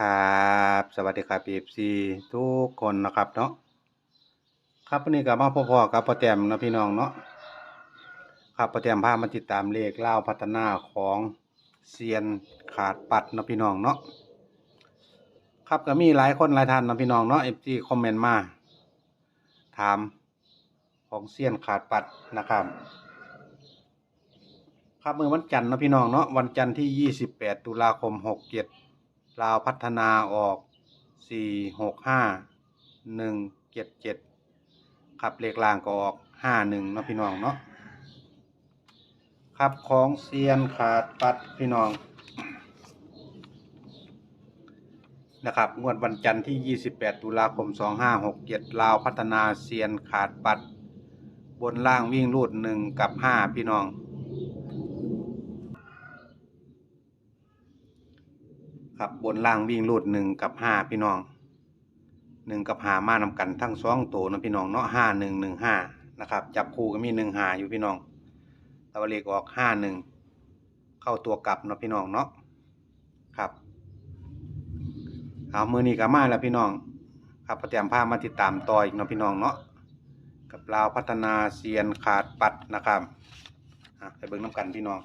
ครับสวัสดีครับ FC ทุกคนนะครับเนาะครับวันนี้ก็มาพ่อๆกับพ่อแต้มนะพี่น้องเนาะครับพ่อแต้มพามาติดตามเลขเล่าพัฒนาของเซียนขาดปัดนะพี่น้องเนาะครับก็มีหลายคนหลายท่านนะพี่น้องเนาะ FC คอมเมนต์มา ถามของเซียนขาดปัดนะครับครับเมื่อวันจันทร์นะพี่น้องเนาะวันจันทร์ที่ 28 ตุลาคม 67 ลาวพัฒนาออก 465 177 ครับเลขล่างก็ออก 51เนาะพี่น้องเนาะครับของเซียนขาดปัดพี่น้องนะครับงวดวันจันทร์ที่ 28 ตุลาคม 2567 ลาวพัฒนาเซียนขาดปัด บนล่างวิ่งรูด 1 กับ 5 พี่น้อง ครับบนล่างวิ่งรูดหนึ่งกับห้าพี่น้องหนึ่งกับหามานำกันทั้งสองตัวนะพี่น้องเนาะห้าหนึ่งหนึ่งห้านะครับ จับคู่ก็มีหนึ่งหาอยู่พี่น้องตะวันเลขออกห้าหนึ่งเข้าตัวกลับเนาะพี่น้องเนาะครับเอามือนี้ก็มาแล้วพี่น้อง ครับประเตรียมผ้ามาติดตามต่ออีกเนาะพี่น้องเนาะกับลาวพัฒนาเซียนขาดปัดนะครับอะไปเบิ่งน้ำกันพี่น้อง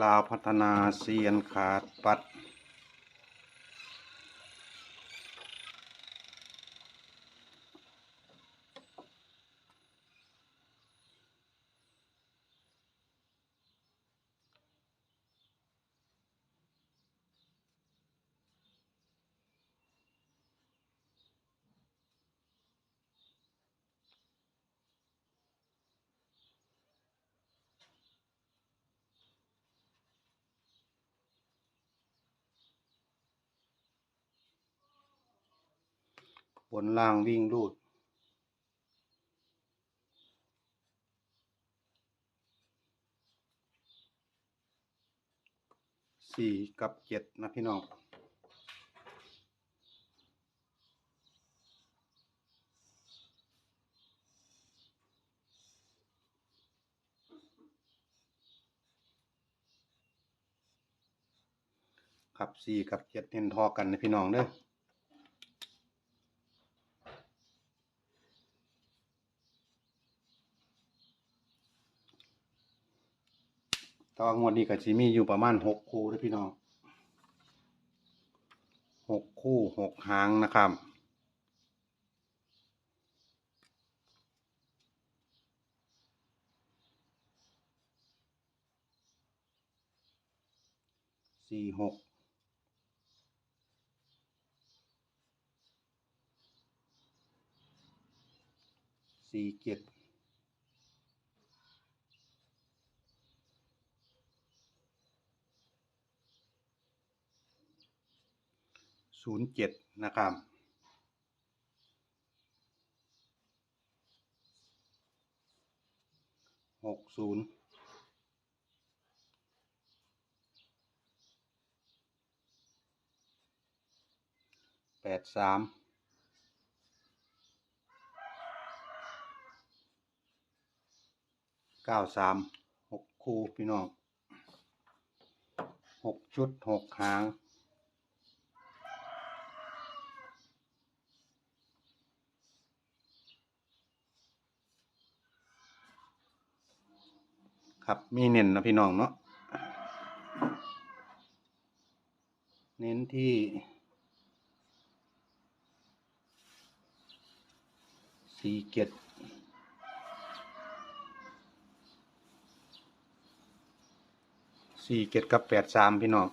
ลาวพัฒนาเซียนขาดปัด บนล่างวิ่งรูด สี่กับเจ็ดนะพี่น้องครับสี่กับเจ็ดเน้นทอกันนะพี่น้องเด้อ ว่างวดนี้ก็สิมีอยู่ประมาณหกคู่ด้อพี่น้องหกคู่หกหางนะครับสี่หกสี่เจ็ด ศูนย์เจ็ดนะครับหกศูนย์แปดสามเก้าสามหกคู่พี่น้องหกชุดหกหาง ครับ มีเน้นนะพี่น้องเนาะเน้นที่สี่เจ็ดสี่เจ็ดกับแปดสามพี่น้อง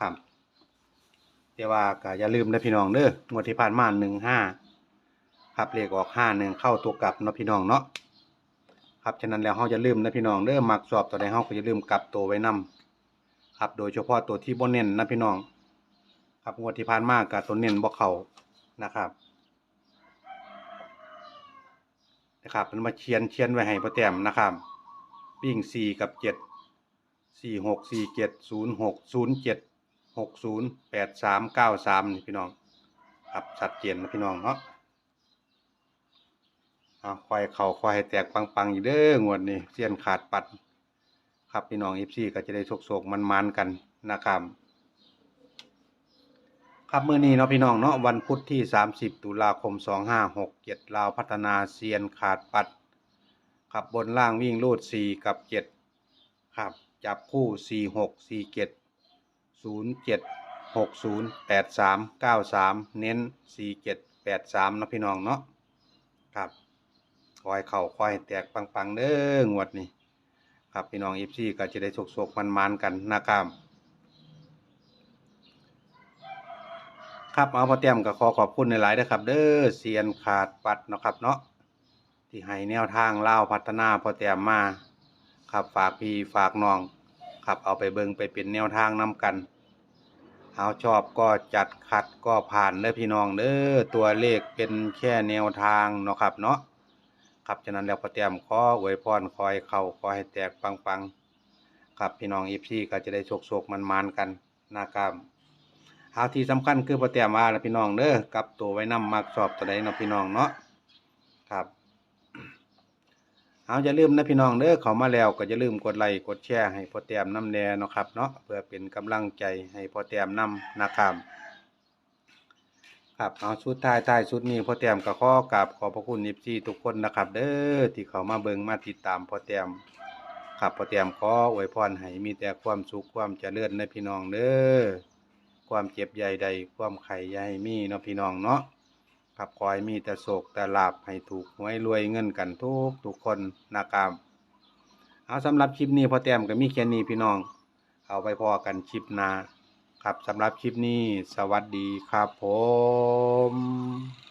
ครับแต่ ว่าก็อย่าลืมนะพี่น้องเด้องวดที่ผ่านมาหนึ่งห้าครับเลขออกห้าหนึ่งเข้าตัวกลับเนาะพี่น้องเนาะครับฉะนั้นแล้วเราจะลืมนะพี่น้องเด้อมักสอบตัวใดเราก็จะลืมกลับตัวไว้นํครับโดยเฉพาะตัวที่บ่เน้นนะพี่น้อง ครับงวดที่ผ่านมากับตัวเน้นบ่เขานะครับนะครับมันมาเชียนเชียนไว้ให้พ่อแตมนะครับวิ่งสี่กับเจ็ดสี่หกสี่เจ็ดศูนย์หกศูนย์เจ็ด หกศูนย์แปดสามเก้าสามนี่พี่น้องครับชัดเจนนะพี่น้องเนาะเอาควายเขาควายแตกปังๆอยู่เด้องวดนี้เสี้ยนขาดปัด ครับพี่น้องเอฟซีก็จะได้โศกๆมันๆกันนะครับครับมื้อนี้เนาะพี่น้องเนาะวันพุธที่ 30 ตุลาคม 2567ลาวพัฒนาเซียนขาดปัดครับบนล่างวิ่งรูด4 กับ 7 ครับ จับคู่ 4 6 4 7 0 7 6 0 8 3 9 3เน้น4 7 8 3เนาะพี่น้องเนาะครับคอยเข่าคอยแตกปังๆเด้องวดนี้ ครับพี่น้องเอฟซีก็จะได้โศกๆมันๆกันนะครับครับเอาพอเตรียมก็ขอขอบคุณในหลายนะครับ เด้อเซียนขาดปัดเนาะครับเนาะที่ให้แนวทางเล่าพัฒนาพอเตรียมมา ครับฝากพี่ฝากน้อง ครับ เอาไปเบิงไปเป็นแนวทางนํกัน เอาชอบก็จัดขัดก็ผ่านเด้อพี่น้องเด้อตัวเลขเป็นแค่แนวทางเนาะครับเนาะครับฉะนั้นแล้วพอเตรียมขออวยพรคอยเข้าขอให้แตกปังๆครับพี่น้องอีพีก็จะได้โชคๆมันๆกันนะครับเอาที่สำคัญคือพอเตรียมว่านะพี่น้องเด้อกับตัวไว้นำมักชอบตัวใดเนาะพี่น้องเนาะครับ เอาอย่าลืมนะพี่น้องเด้อเขามาแล้วก็อย่าลืมกดไลค์กดแชร์ให้พ่อเตรียมน้ำแน่เนาะครับเนาะเพื่อเป็นกำลังใจให้พ่อเตรียมนำนะครับครับเอาชุดท้ายท้ายชุดนี้พ่อเตรียมก็ขอกราบขอบพระคุณนิฟซีทุกคนนะครับ เด้อที่เขามาเบิงมาติดตามพ่อเตรียมครับพ่อเตรียมขออวยพรให้มีแต่ความสุขความเจริญในพี่น้องเด้อความเจ็บใหญ่ใดความไข่ใหญ่มีเนาะพี่น้องเนาะ ครับคอยมีแต่โศกแต่ลาบให้ถูกหวยรวยเงินกันทุกทุกคนนะครับเอาสำหรับคลิปนี้พอแต้มก็มีแค่นี้พี่น้อง เอาไปพอกันคลิปหน้าครับสำหรับคลิปนี้ สวัสดีครับผม